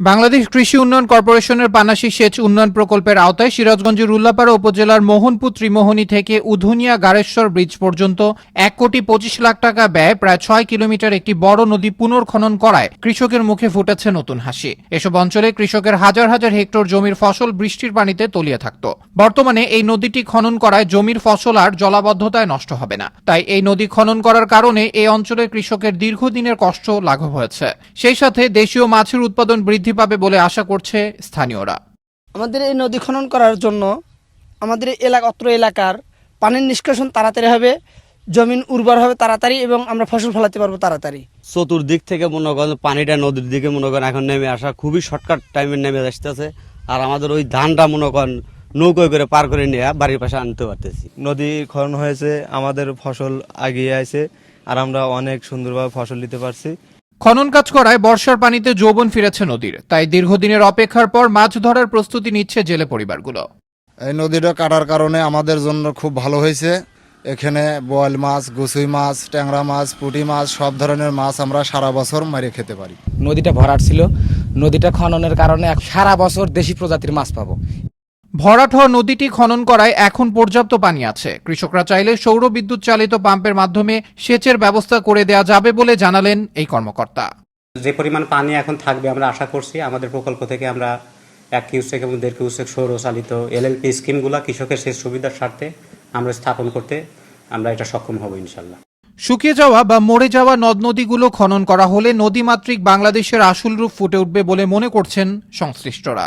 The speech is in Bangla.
বাংলাদেশ কৃষি উন্নয়ন কর্পোরেশনের পানাশী সেচ উন্নয়ন প্রকল্পের আওতায় সিরাজগঞ্জের উল্লাপাড়া উপজেলার মোহনপুর ত্রিমোহনী থেকে উধুনিয়া গারেশ্বর ব্রিজ পর্যন্ত এক কোটি পঁচিশ লাখ টাকা ব্যয় প্রায় ছয় কিলোমিটার একটি বড় নদী পুনর্খনন করায় কৃষকের মুখে ফুটেছে নতুন হাসি। এসব অঞ্চলে কৃষকের হাজার হাজার হেক্টর জমির ফসল বৃষ্টির পানিতে তলিয়ে থাকত। বর্তমানে এই নদীটি খনন করায় জমির ফসল আর জলাবদ্ধতায় নষ্ট হবে না। তাই এই নদী খনন করার কারণে এই অঞ্চলের কৃষকের দীর্ঘদিনের কষ্ট লাঘব হয়েছে। সেই সাথে দেশীয় মাছের উৎপাদন বৃদ্ধি পাবে বলে আশা করছে স্থানীয়রা। আমাদের এই নদী খনন করার জন্য আমাদের এই এলাকা অত্র এলাকার পানির নিষ্কাশন তাড়াতাড়ি হবে জমিন উর্বর হবে তাড়াতাড়ি এবং আমরা ফসল ফলাতে পারব তাড়াতাড়ি। চতুর্দিক থেকে মনে করেন পানিটা নদীর দিকে মনে করেন এখন নেমে আসা খুবই শর্টকাট টাইমে নেমে আসতেছে। আর আমাদের ওই ধানটা মনে করেন নৌকোয় করে পার করে নিয়ে বাড়ির পাশে আনতে পারতেছি। নদী খনন হয়েছে আমাদের ফসল আগিয়ে আছে আর আমরা অনেক সুন্দরভাবে ফসল নিতে পারছি। খনন কাজ করায় বর্ষার পানিতে যৌবন ফিরেছে নদীর। তাই দীর্ঘদিনের অপেক্ষার পর মাছ ধরার প্রস্তুতি নিচ্ছে জেলে পরিবারগুলো। এই নদীটা কাটার কারণে আমাদের জন্য খুব ভালো হয়েছে। এখানে বোয়াল মাছ গুসুই মাছ ট্যাংরা মাছ পুঁটি মাছ সব ধরনের মাছ আমরা সারা বছর মেরে খেতে পারি। নদীটা ভরাট ছিল। নদীটা খননের কারণে এক সারা বছর দেশি প্রজাতির মাছ পাবো। ভরাট হওয়া নদীটি খনন করায় এখন পর্যাপ্ত পানি আছে। কৃষকরা চাইলে সৌর বিদ্যুৎ চালিত পাম্পের মাধ্যমে সেচের ব্যবস্থা করে দেওয়া যাবে বলে জানালেন এই কর্মকর্তা। যে পরিমাণ পানি এখন থাকবে আমরা আশা করছি আমাদের প্রকল্প থেকে আমরা এক কিউসেক এবং দেড় কিউসেক সৌর সৌরচালিত এলএলপি স্কিমগুলো কৃষকের সেচ সুবিধার স্বার্থে আমরা স্থাপন করতে আমরা এটা সক্ষম হব ইনশাল্লাহ। শুকিয়ে যাওয়া বা মরে যাওয়া নদ নদীগুলো খনন করা হলে নদীমাতৃক বাংলাদেশের আসল রূপ ফুটে উঠবে বলে মনে করছেন সংশ্লিষ্টরা।